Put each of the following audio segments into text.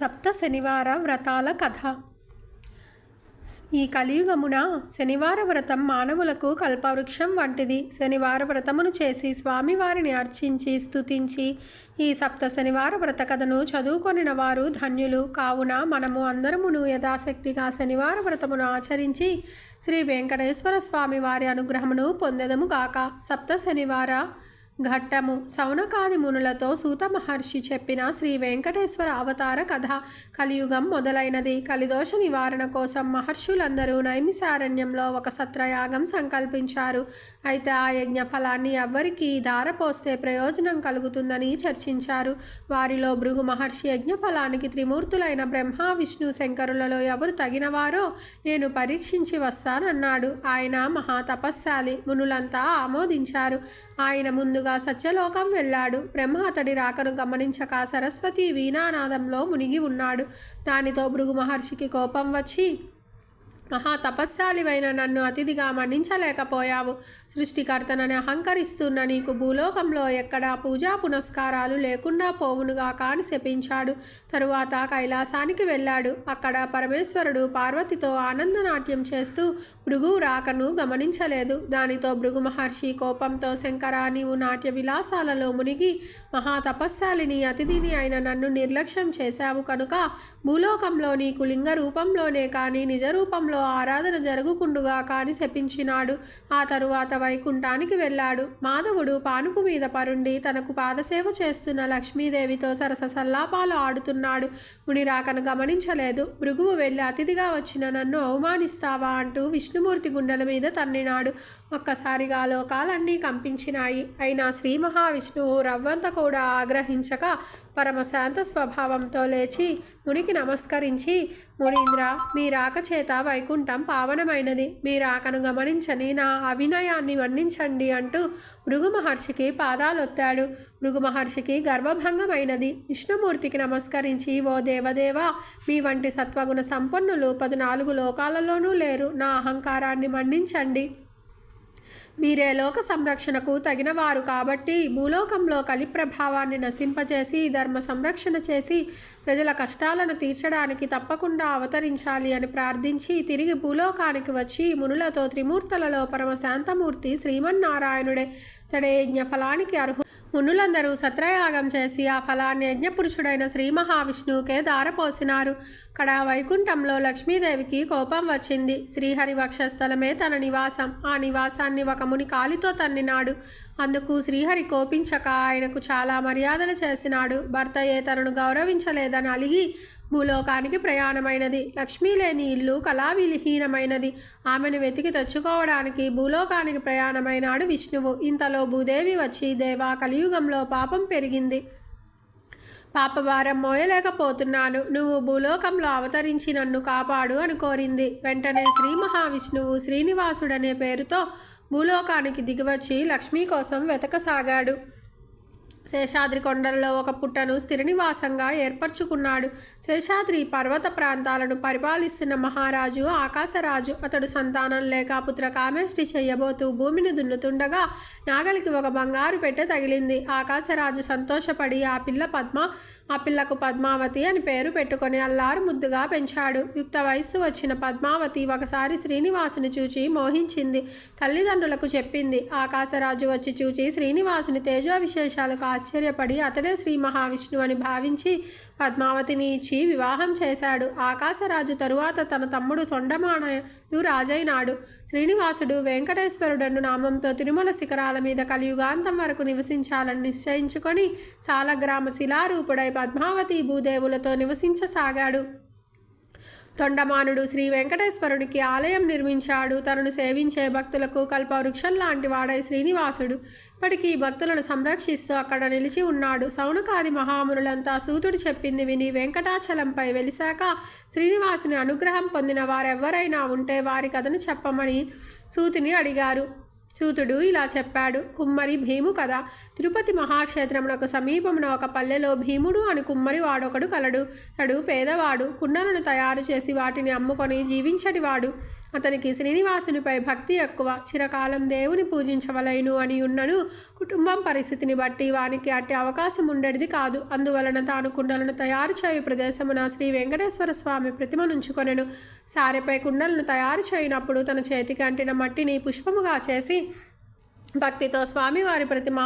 సప్త శనివార వ్రతాల కథ. ఈ కలియుగమున శనివార వ్రతం మానవులకు కల్పవృక్షం వంటిది. శనివార వ్రతమును చేసి స్వామివారిని అర్చించి స్తుతించి ఈ సప్త శనివార వ్రత కథను చదువుకొనిన వారు ధన్యులు. కావున మనము అందరమును యథాశక్తిగా శనివార వ్రతమును ఆచరించి శ్రీ వెంకటేశ్వర స్వామి వారి అనుగ్రహమును పొందెదముగాక సప్త శనివార ఘట్టము. సౌనకాది మునులతో సూత మహర్షి చెప్పిన శ్రీ వెంకటేశ్వర అవతార కథ కలియుగం మొదలైనది. కలిదోష నివారణ కోసం మహర్షులందరూ నైమిసారణ్యంలో ఒక సత్రయాగం సంకల్పించారు. అయితే ఆ యజ్ఞ ఫలాన్ని ఎవ్వరికీ ధారపోస్తే ప్రయోజనం కలుగుతుందని చర్చించారు. వారిలో భృగు మహర్షి యజ్ఞ ఫలానికి త్రిమూర్తులైన బ్రహ్మ విష్ణు శంకరులలో ఎవరు తగినవారో నేను పరీక్షించి వస్తానన్నాడు. ఆయన మహా తపస్శాలి. మునులంతా ఆమోదించారు. ఆయన ముందుగా సత్యలోకం వెళ్ళాడు. బ్రహ్మ అతడి రాకను గమనించక సరస్వతి వీణానాదంలో మునిగి ఉన్నాడు. దానితో భృగు మహర్షికి కోపం వచ్చి మహా తపస్శాలివైన నన్ను అతిథిగా మన్నించలేకపోయావు. సృష్టికర్తనని అహంకరిస్తున్న నీకు భూలోకంలో ఎక్కడా పూజా పునస్కారాలు లేకుండా పోవునుగా కాని శపించాడు. తరువాత కైలాసానికి వెళ్ళాడు. అక్కడ పరమేశ్వరుడు పార్వతితో ఆనందనాట్యం చేస్తూ భృగు రాకను గమనించలేదు. దానితో భృగు మహర్షి కోపంతో శంకర నీవు నాట్య విలాసాలలో మునిగి మహా తపస్శాలిని అతిథిని అయిన నన్ను నిర్లక్ష్యం చేశావు కనుక భూలోకంలో నీకు లింగ రూపంలోనే కానీ నిజ రూపంలో ఆరాధన జరుగుకుండుగా కాని శపించినాడు. ఆ తరువాత వైకుంఠానికి వెళ్ళాడు. మాధవుడు పానుపు మీద పరుండి తనకు పాదసేవ చేస్తున్న లక్ష్మీదేవితో సరస సల్లాపాలు ఆడుతున్నాడు. మునిరాకను గమనించలేదు. భృగువు వెళ్ళి అతిథిగా వచ్చిన నన్ను అవమానిస్తావా? అంటూ విష్ణుమూర్తి గుండెల మీద తన్నినాడు. ఒక్కసారిగా లోకాలన్నీ కంపించినాయి. అయినా శ్రీ మహావిష్ణువు రవ్వంత కూడా ఆగ్రహించక పరమశాంత స్వభావంతో లేచి మునికి నమస్కరించి మునీంద్ర మీ రాక చేత వైకుంఠం పావనమైనది. మీ రాకను గమనించని నా అవినయాన్ని మన్నించండి అంటూ భృగు మహర్షికి పాదాలొత్తాడు. భృగు మహర్షికి గర్వభంగమైనది. విష్ణుమూర్తికి నమస్కరించి ఓ దేవదేవ మీ వంటి సత్వగుణ సంపన్నులు పద్నాలుగు లోకాలలోనూ లేరు. నా అహంకారాన్ని మన్నించండి. మీరే లోక సంరక్షణకు తగినవారు కాబట్టి భూలోకంలో కలి ప్రభావాన్ని నశింపజేసి ధర్మ సంరక్షణ చేసి ప్రజల కష్టాలను తీర్చడానికి తప్పకుండా అవతరించాలి అని ప్రార్థించి తిరిగి భూలోకానికి వచ్చి మునులతో త్రిమూర్తులలో పరమ శాంతమూర్తి శ్రీమన్నారాయణుడే తడే యజ్ఞ ఫలానికి అర్హు మునులందరూ సత్రయాగం చేసి ఆ ఫలాన్ని యజ్ఞపురుషుడైన శ్రీ మహావిష్ణువుకే దారపోసినారు. కడ వైకుంఠంలో లక్ష్మీదేవికి కోపం వచ్చింది. శ్రీహరి వక్షస్థలమే తన నివాసం. ఆ నివాసాన్ని ఒక ముని కాలితో తన్నినాడు. అందుకు శ్రీహరి కోపించక ఆయనకు చాలా మర్యాదలు చేసినాడు. భర్తయే తనను గౌరవించలేదని అలిగి భూలోకానికి ప్రయాణమైనది. లక్ష్మీ లేని ఇల్లు కళావిహీనమైనది. ఆమెను వెతికి తెచ్చుకోవడానికి భూలోకానికి ప్రయాణమైనాడు విష్ణువు. ఇంతలో భూదేవి వచ్చి దేవా కలియుగంలో పాపం పెరిగింది. పాపభారం మోయలేకపోతున్నాను. నువ్వు భూలోకంలో అవతరించి నన్ను కాపాడు అని కోరింది. వెంటనే శ్రీ మహావిష్ణువు శ్రీనివాసుడనే పేరుతో భూలోకానికి దిగివచ్చి లక్ష్మీ కోసం వెతకసాగాడు. శేషాద్రి కొండల్లో ఒక పుట్టను స్థిర నివాసంగా ఏర్పరచుకున్నాడు. శేషాద్రి పర్వత ప్రాంతాలను పరిపాలిస్తున్న మహారాజు ఆకాశరాజు. అతడు సంతానం లేక పుత్ర కామేష్టి చేయబోతూ భూమిని దున్నుతుండగా నాగలికి ఒక బంగారు పెట్టె తగిలింది. ఆకాశరాజు సంతోషపడి ఆ పిల్ల పద్మ ఆ పిల్లకు పద్మావతి అని పేరు పెట్టుకొని అల్లారు ముద్దుగా పెంచాడు. యుక్త వయస్సు వచ్చిన పద్మావతి ఒకసారి శ్రీనివాసుని చూచి మోహించింది. తల్లిదండ్రులకు చెప్పింది. ఆకాశరాజు వచ్చి చూచి శ్రీనివాసుని తేజో విశేషాలకు ఆశ్చర్యపడి అతడే శ్రీ మహావిష్ణువు అని భావించి పద్మావతిని ఇచ్చి వివాహం చేశాడు. ఆకాశరాజు తరువాత తన తమ్ముడు తొండమానడు రాజైనాడు. శ్రీనివాసుడు వెంకటేశ్వరుడను నామంతో తిరుమల శిఖరాల మీద కలియుగాంతం వరకు నివసించాలని నిశ్చయించుకొని సాలగ్రామ శిలారూపుడై పద్మావతి భూదేవులతో నివసించసాగాడు. తొండమానుడు శ్రీ వెంకటేశ్వరునికి ఆలయం నిర్మించాడు. తనను సేవించే భక్తులకు కల్పవృక్షం లాంటి వాడై శ్రీనివాసుడు ఇప్పటికీ భక్తులను సంరక్షిస్తూ అక్కడ నిలిచి ఉన్నాడు. సౌనకాది మహామునులంతా సూతుడు చెప్పింది విని వెంకటాచలంపై వెలిశాక శ్రీనివాసుని అనుగ్రహం పొందిన వారెవరైనా ఉంటే వారి కథను చెప్పమని సూతిని అడిగారు. సూతుడు ఇలా చెప్పాడు. కుమ్మరి భీము కథ తిరుపతి మహాక్షేత్రమునకు సమీపమున ఒక పల్లెలో భీముడు అని కుమ్మరి వాడొకడు కలడు. తడు పేదవాడు. కుండలను తయారు చేసి వాటిని అమ్ముకొని జీవించడివాడు. అతనికి శ్రీనివాసునిపై భక్తి ఎక్కువ. చిరకాలం దేవుని పూజించవలైను అని ఉన్నను. కుటుంబం పరిస్థితిని బట్టి వానికి అట్టి అవకాశం ఉండేది కాదు. అందువలన తాను కుండలను తయారు చేయు ప్రదేశమున శ్రీ వెంకటేశ్వర స్వామి ప్రతిమనుంచుకొనెను సారెపై కుండలను తయారు చేయనప్పుడు తన చేతికి అంటిన మట్టిని పుష్పముగా చేసి భక్తితో స్వామివారి ప్రతిమ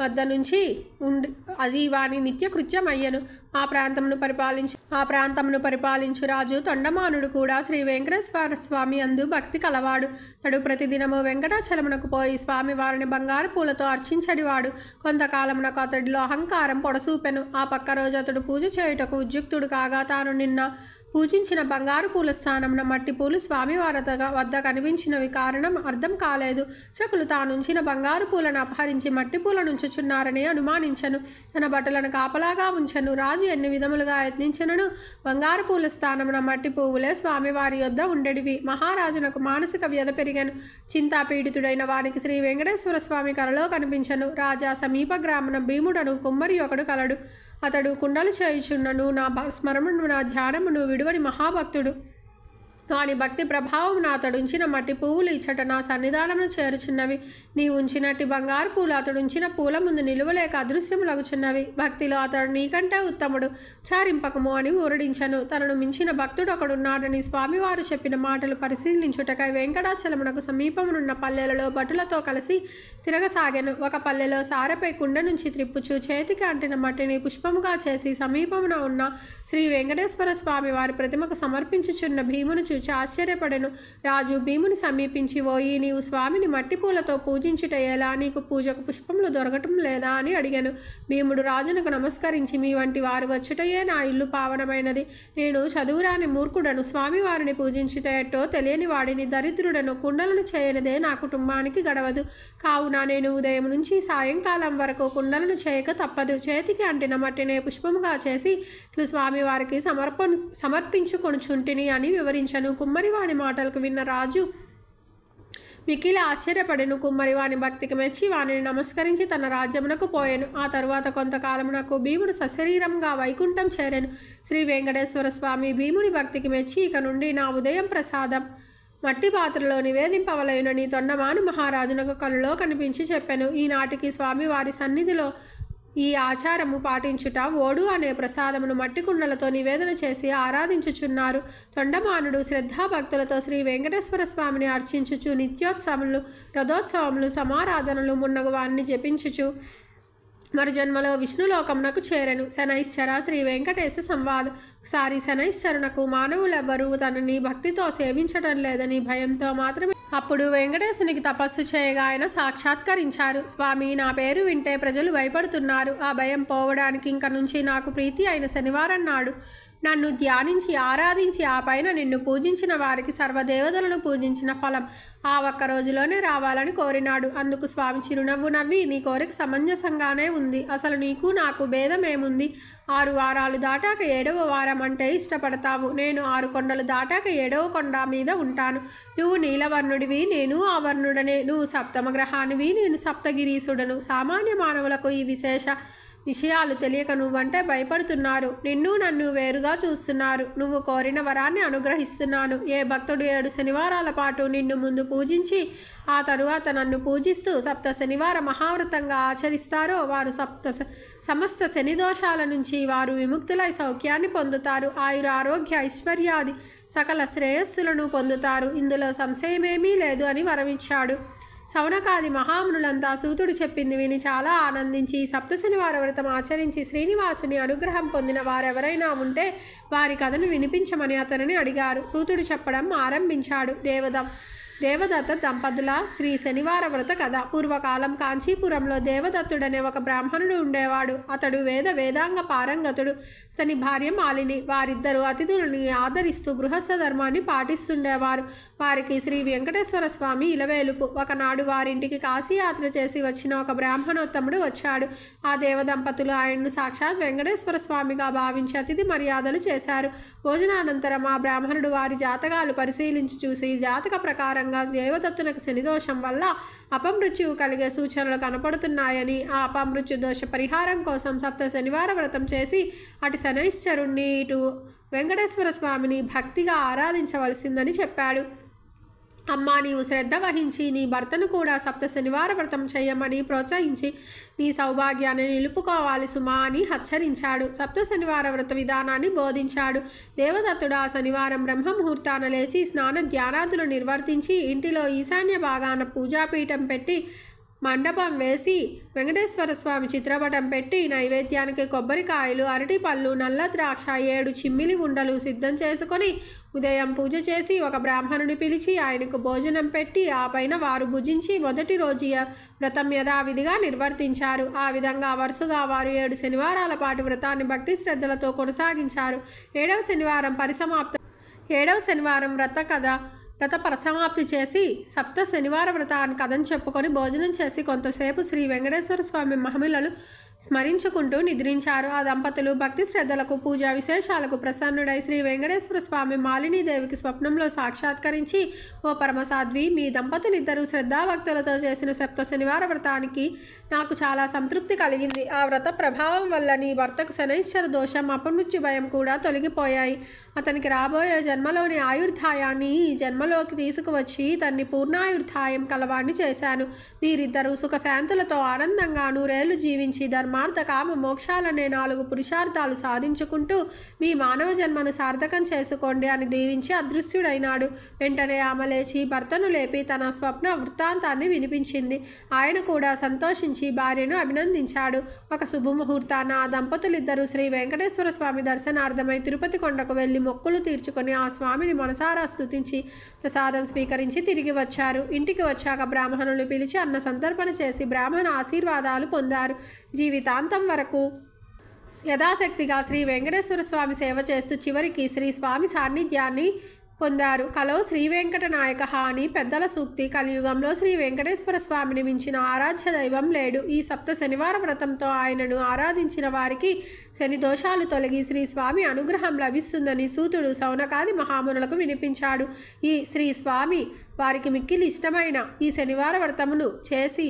వద్ద నుంచి ఉండి అది వాని నిత్యకృత్యం అయ్యను ఆ ప్రాంతమును పరిపాలించి ఆ ప్రాంతమును పరిపాలించు రాజు తొండమానుడు కూడా శ్రీ వెంకటేశ్వర స్వామి అందు భక్తి కలవాడు. తడు ప్రతిదినము వెంకటాచలమునకు పోయి స్వామి వారిని బంగారు పూలతో అర్చించడివాడు కొంతకాలమునకు అతడిలో అహంకారం పొడసూపెను. ఆ పక్క రోజు అతడు పూజ చేయుటకు ఉద్యుక్తుడు కాగా తాను నిన్న పూజించిన బంగారు పూల స్థానంలో మట్టి పూలు స్వామివారతగా వద్ద- కనిపించినవి కారణం అర్థం కాలేదు. చకులు తానుంచిన బంగారు పూలను అపహరించి మట్టి పూలను ఉంచుచున్నారని అనుమానించను. తన బట్టలను కాపలాగా ఉంచను. రాజు ఎన్ని విధములుగా యత్నించినను? బంగారు పూల స్థానమున మట్టి పువ్వులే స్వామివారి యొద్ద ఉండేటివి. మహారాజునకు మానసిక వ్యధ పెరిగాను. చింతాపీడితుడైన వానికి శ్రీ వెంకటేశ్వర స్వామి కలలో కనిపించను. రాజా సమీప గ్రామన భీముడను కుమ్మరి ఒకడు కలడు. అతడు కుండలు చేయుచున్నను. నా భ- స్మరణను నా ధ్యానమును విడు విడువని మహాభక్తుడు. వాని భక్తి ప్రభావం నా తడుంచిన మట్టి పువ్వులు ఇచ్చట నా సన్నిధానమును చేరుచున్నవి. నీ ఉంచినట్టి బంగారు పూలు అతడు ఉంచిన పూల ముందు నిలువలేక అదృశ్యములగుచున్నవి భక్తిలో అతడు నీకంటే ఉత్తముడు. చారింపకము అని ఊరడించను. తనను మించిన భక్తుడు ఒకడున్నాడని స్వామివారు చెప్పిన మాటలు పరిశీలించుటకై వెంకటాచలమునకు సమీపమునున్న పల్లెలలో భటులతో కలిసి తిరగసాగాను. ఒక పల్లెలో సారెపై కుండ నుంచి త్రిప్పుచు చేతికి అంటిన మట్టిని పుష్పముగా చేసి సమీపమున ఉన్న శ్రీ వెంకటేశ్వర స్వామి వారి ప్రతిమకు సమర్పించుచున్న భీమును చూచి ఆశ్చర్యపడెను. రాజు భీముని సమీపించి ఓయి నీవు స్వామిని మట్టిపూలతో పూజించుట ఎలా? నీకు పూజకు పుష్పములు దొరకటం లేదా అని అడిగాను. భీముడు రాజునకు నమస్కరించి మీ వంటి వారు వచ్చుటయే నా ఇల్లు పావనమైనది. నేను చదువురాని మూర్ఖుడను స్వామివారిని పూజించుటేటో తెలియని వాడిని దరిద్రుడను కుండలను చేయనిదే నా కుటుంబానికి గడవదు. కావున నేను ఉదయం నుంచి సాయంకాలం వరకు కుండలను చేయక తప్పదు. చేతికి అంటిన మట్టినే పుష్పముగా చేసి ఇట్లు స్వామివారికి సమర్పణ సమర్పించుకొనుచుంటిని అని వివరించాను. కుమ్మరివాని మాటలకు విన్న రాజు మిక్కిలి ఆశ్చర్యపడెను. కుమ్మరివాణి భక్తికి మెచ్చి వానిని నమస్కరించి తన రాజ్యమునకు పోయాను. ఆ తరువాత కొంతకాలమునకు భీముడు సశరీరంగా వైకుంఠం చేరాను. శ్రీ వెంకటేశ్వర స్వామి భీముని భక్తికి మెచ్చి ఇక నుండి నా ఉదయం ప్రసాదం మట్టి పాత్రలో నివేదింపవలయునని తొండమాను మహారాజునకు కళ్ళలో కనిపించి చెప్పాను. ఈనాటికి స్వామి వారి సన్నిధిలో ఈ ఆచారము పాటించుట ఓడు అనే ప్రసాదమును మట్టి కుండలతో నివేదన చేసి ఆరాధించుచున్నారు. తొండమానుడు శ్రద్ధాభక్తులతో శ్రీ వెంకటేశ్వర స్వామిని అర్చించుచు నిత్యోత్సవములు రథోత్సవములు సమారాధనలు మున్నగు వారిని జపించుచు మరు జన్మలో విష్ణులోకమునకు చేరెను. శనైశ్చర శ్రీ వెంకటేశ సంవాదం సారి శనైశ్చరునకు మానవులెవ్వరూ తనని భక్తితో సేవించడం లేదని భయంతో మాత్రమే అప్పుడు వెంకటేశునికి తపస్సు చేయగా ఆయన సాక్షాత్కరించారు. స్వామి నా పేరు వింటే ప్రజలు భయపడుతున్నారు. ఆ భయం పోవడానికి ఇంక నుంచి నాకు ప్రీతి అయిన శనివారం నాడు. నన్ను ధ్యానించి ఆరాధించి ఆ పైన నిన్ను పూజించిన వారికి సర్వదేవతలను పూజించిన ఫలం ఆ ఒక్క రోజులోనే రావాలని కోరినాడు. అందుకు స్వామి చిరునవ్వు నవ్వి నీ కోరిక సమంజసంగానే ఉంది. అసలు నీకు నాకు భేదం ఏముంది? ఆరు వారాలు దాటాక ఏడవ వారం అంటే ఇష్టపడతావు. నేను ఆరు కొండలు దాటాక ఏడవ కొండ మీద ఉంటాను. నువ్వు నీలవర్ణుడివి నేను ఆ వర్ణుడనే నువ్వు సప్తమ గ్రహానివి నేను సప్తగిరీసుడను సామాన్య మానవులకు ఈ విశేష విషయాలు తెలియక నువ్వంటే భయపడుతున్నారు. నిన్ను నన్ను వేరుగా చూస్తున్నారు. నువ్వు కోరిన వరాన్ని అనుగ్రహిస్తున్నాను. ఏ భక్తుడు ఏడు శనివారాల పాటు నిన్ను ముందు పూజించి ఆ తరువాత నన్ను పూజిస్తూ సప్త శనివార మహావ్రతంగా ఆచరిస్తారో వారు సప్త సమస్త శని దోషాల నుంచి వారు విముక్తులై సౌఖ్యాన్ని పొందుతారు. ఆయుర ఆరోగ్య ఐశ్వర్యాది సకల శ్రేయస్సులను పొందుతారు. ఇందులో సంశయమేమీ లేదు అని వరమిచ్చాడు. సౌనకాది మహామునులంతా సూతుడు చెప్పింది విని చాలా ఆనందించి సప్తశనివార వ్రతం ఆచరించి శ్రీనివాసుని అనుగ్రహం పొందిన వారెవరైనా ఉంటే వారి కథను వినిపించమని అతనిని అడిగారు. సూతుడు చెప్పడం ఆరంభించాడు దేవదం. దేవదత్త దంపతుల శ్రీ శనివార వ్రత కథ. పూర్వకాలం కాంచీపురంలో దేవదత్తుడనే ఒక బ్రాహ్మణుడు ఉండేవాడు. అతడు వేద వేదాంగ పారంగతుడు. అతని భార్య మాలిని. వారిద్దరూ అతిథులని ఆదరిస్తూ గృహస్థ ధర్మాన్ని పాటిస్తుండేవారు. వారికి శ్రీ వెంకటేశ్వర స్వామి ఇలవేలుపు. ఒకనాడు వారింటికి కాశీయాత్ర చేసి వచ్చిన ఒక బ్రాహ్మణోత్తముడు వచ్చాడు. ఆ దేవదంపతులు ఆయన్ను సాక్షాత్ వెంకటేశ్వర స్వామిగా భావించి అతిథి మర్యాదలు చేశారు. భోజనానంతరం ఆ బ్రాహ్మణుడు వారి జాతకాలు పరిశీలించి చూసి జాతక ప్రకారంగా దేవదత్తునకు శనిదోషం వల్ల అపమృత్యువు కలిగే సూచనలు కనపడుతున్నాయని ఆ అపమృత్యు దోష పరిహారం కోసం సప్త శనివార వ్రతం చేసి అటు శనైశ్వరుణ్ణి ఇటు వెంకటేశ్వర స్వామిని భక్తిగా ఆరాధించవలసిందని చెప్పాడు. అమ్మా నీవు శ్రద్ధ వహించి నీ భర్తను కూడా సప్త శనివార వ్రతం చేయమని ప్రోత్సహించి నీ సౌభాగ్యాన్ని నిలుపుకోవాలి సుమా అని హెచ్చరించాడు. సప్త శనివార వ్రత విధానాన్ని బోధించాడు. దేవదత్తుడు ఆ శనివారం బ్రహ్మ ముహూర్తాన లేచి స్నాన ధ్యానాదులు నిర్వర్తించి ఇంటిలో ఈశాన్య భాగాన పూజాపీఠం పెట్టి మండపం వేసి వెంకటేశ్వర స్వామి చిత్రపటం పెట్టి నైవేద్యానికి కొబ్బరికాయలు అరటిపళ్ళు నల్ల ద్రాక్ష ఏడు చిమ్మిలి ఉండలు సిద్ధం చేసుకొని ఉదయం పూజ చేసి ఒక బ్రాహ్మణుని పిలిచి ఆయనకు భోజనం పెట్టి ఆ పైన వారు భుజించి మొదటి రోజు వ్రతం యథావిధిగా నిర్వర్తించారు. ఆ విధంగా వరుసగా వారు ఏడు శనివారాల పాటు వ్రతాన్ని భక్తి శ్రద్ధలతో కొనసాగించారు. ఏడవ శనివారం పరిసమాప్త ఏడవ శనివారం వ్రత కథ గత పరసమాప్తి చేసి సప్త శనివార వ్రతాన్ని కథను చెప్పుకొని భోజనం చేసి కొంతసేపు శ్రీ వెంకటేశ్వర స్వామి మహిళలు స్మరించుకుంటూ నిద్రించారు. ఆ దంపతులు భక్తి శ్రద్ధలకు పూజా విశేషాలకు ప్రసన్నుడై శ్రీ వెంకటేశ్వర స్వామి మాలినీదేవికి స్వప్నంలో సాక్షాత్కరించి ఓ పరమసాధ్వి మీ దంపతులిద్దరూ శ్రద్ధాభక్తులతో చేసిన సప్త శనివార వ్రతానికి నాకు చాలా సంతృప్తి కలిగింది. ఆ వ్రత ప్రభావం వల్ల నీ భర్తకు శనైశ్వర దోషం అపమృత్యు భయం కూడా తొలగిపోయాయి. అతనికి రాబోయే జన్మలోని ఆయుర్ధాయాన్ని ఈ జన్మలోకి తీసుకువచ్చి తన్ని పూర్ణాయుర్ధాయం కలవాణ్ణి చేశాను. మీరిద్దరూ సుఖశాంతులతో ఆనందంగా నూరేళ్ళు జీవించి ధర్మ ధర్మార్థ కామ మోక్షాలనే నాలుగు పురుషార్థాలు సాధించుకుంటూ మీ మానవ జన్మను సార్థకం చేసుకోండి అని దీవించి అదృశ్యుడైనాడు. వెంటనే ఆమె లేచి భర్తను లేపి తన స్వప్న వృత్తాంతాన్ని వినిపించింది. ఆయన కూడా సంతోషించి భార్యను అభినందించాడు. ఒక శుభముహూర్తాన ఆ దంపతులిద్దరూ శ్రీ వెంకటేశ్వర స్వామి దర్శనార్థమై తిరుపతి కొండకు వెళ్ళి మొక్కులు తీర్చుకొని ఆ స్వామిని మనసారా స్తుతించి ప్రసాదం స్వీకరించి తిరిగి వచ్చారు. ఇంటికి వచ్చాక బ్రాహ్మణులు పిలిచి అన్న సంతర్పణ చేసి బ్రాహ్మణ ఆశీర్వాదాలు పొందారు. జీవితాంతం వరకు. యథాశక్తిగా శ్రీ వెంకటేశ్వర స్వామి సేవ చేస్తూ చివరికి శ్రీ స్వామి సాన్నిధ్యాన్ని పొందారు. కలో శ్రీ వెంకట నాయక అని పెద్దల సూక్తి కలియుగంలో శ్రీ వెంకటేశ్వర స్వామిని మించిన ఆరాధ్య దైవం లేడు. ఈ సప్త శనివార వ్రతంతో ఆయనను ఆరాధించిన వారికి శని దోషాలు తొలగి శ్రీ స్వామి అనుగ్రహం లభిస్తుందని సూతుడు సౌనకాది మహామునులకు వినిపించాడు. ఈ శ్రీ స్వామి వారికి మిక్కిలి ఇష్టమైన ఈ శనివార వ్రతమును చేసి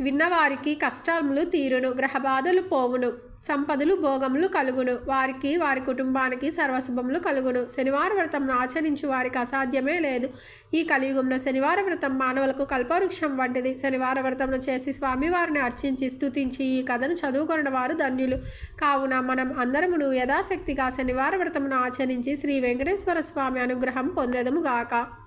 విన్నవారికి కష్టములు తీరును గ్రహబాధలు పోవును సంపదలు భోగములు కలుగును. వారికి వారి కుటుంబానికి సర్వశుభములు కలుగును. శనివార వ్రతంను ఆచరించు వారికి అసాధ్యమే లేదు. ఈ కలియుగంలో శనివార వ్రతం మానవులకు కల్పవృక్షం వంటిది. శనివార వ్రతమును చేసి స్వామివారిని అర్చించి స్తుతించి ఈ కథను చదువుకున్న వారు ధన్యులు. కావున మనం అందరమును యథాశక్తిగా శనివార వ్రతమును ఆచరించి శ్రీ వెంకటేశ్వర స్వామి అనుగ్రహం పొందేదము గాక.